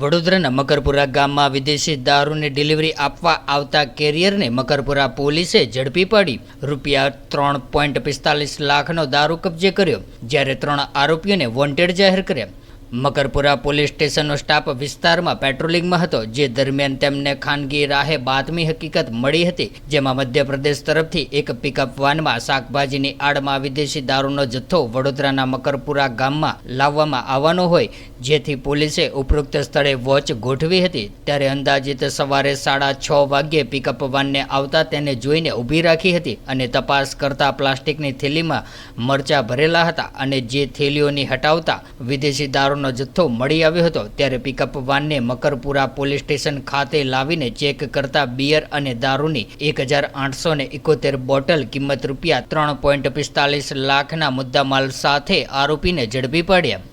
વડોદરાના મકરપુરા ગામમાં વિદેશી દારૂની ડિલિવરી આપવા આવતા કેરિયરને મકરપુરા પોલીસે ઝડપી પાડી. રૂપિયા ત્રણ પોઈન્ટ પિસ્તાલીસ લાખનો દારૂ કબજે કર્યો, જ્યારે ત્રણ આરોપીઓને વોન્ટેડ જાહેર કર્યા. મકરપુરા પોલીસ સ્ટેશનનો સ્ટાફ વિસ્તારમાં પેટ્રોલિંગમાં હતો, જે દરમિયાન તેમને ખાનગી રાહે બાતમી હકીકત મળી હતી, જેમાં મધ્યપ્રદેશ તરફથી એક પિકઅપ વાનમાં શાકભાજીની આડમાં વિદેશી દારૂનો જથ્થો વડોદરાના મકરપુરા ગામમાં લાવવામાં આવવાનો હોય, જેથી પોલીસે ઉપરોક્ત સ્થળે વોચ ગોઠવી હતી. ત્યારે અંદાજિત સવારે સાડા છ વાગ્યે પિકઅપ વાનને આવતા તેને જોઈને ઊભી રાખી હતી અને તપાસ કરતા પ્લાસ્ટિકની થેલીમાં મરચા ભરેલા હતા અને જે થેલીઓની હટાવતા વિદેશી દારૂનો જથ્થો મળી આવ્યો હતો, ત્યારે પિકઅપ વાનને મકરપુરા પોલીસ સ્ટેશન ખાતે લાવીને ચેક કરતા બિયર અને દારૂની એક હજાર આઠસો ને એકોતેર બોટલ કિંમત રૂપિયા ત્રણ પોઈન્ટ પિસ્તાલીસ લાખના મુદ્દામાલ સાથે આરોપીને ઝડપી પાડ્યા.